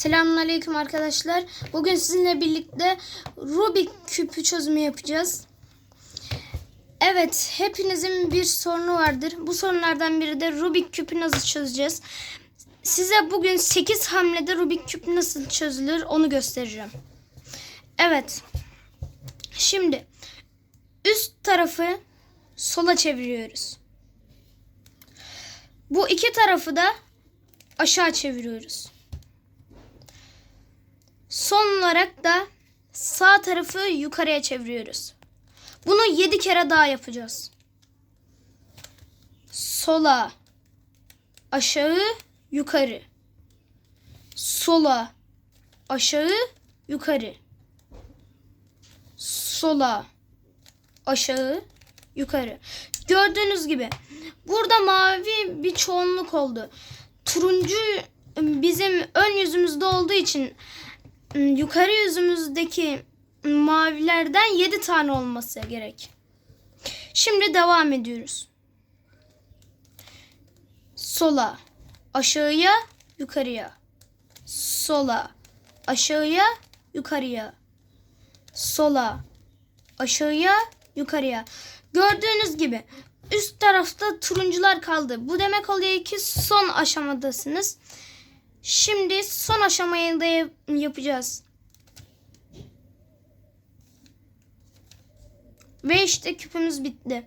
Selamünaleyküm arkadaşlar. Bugün sizinle birlikte Rubik küpü çözümü yapacağız. Evet, hepinizin bir sorunu vardır. Bu sorunlardan biri de Rubik küpü nasıl çözeceğiz. Size bugün 8 hamlede Rubik küp nasıl çözülür onu göstereceğim. Evet. Şimdi üst tarafı sola çeviriyoruz. Bu iki tarafı da aşağı çeviriyoruz. Son olarak da sağ tarafı yukarıya çeviriyoruz. Bunu 7 kere daha yapacağız. Sola, aşağı, yukarı. Sola, aşağı, yukarı. Sola, aşağı, yukarı. Gördüğünüz gibi burada mavi bir çoğunluk oldu. Turuncu bizim ön yüzümüzde olduğu için yukarı yüzümüzdeki mavilerden 7 tane olması gerek. Şimdi devam ediyoruz. Sola, aşağıya, yukarıya. Sola, aşağıya, yukarıya. Sola, aşağıya, yukarıya. Gördüğünüz gibi üst tarafta turuncular kaldı. Bu demek oluyor ki son aşamadasınız. Şimdi son aşamayı da yap- yapacağız. Ve işte küpümüz bitti.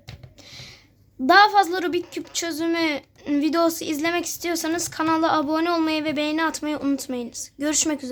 Daha fazla Rubik küp çözümü videosu izlemek istiyorsanız kanala abone olmayı ve beğeni atmayı unutmayınız. Görüşmek üzere.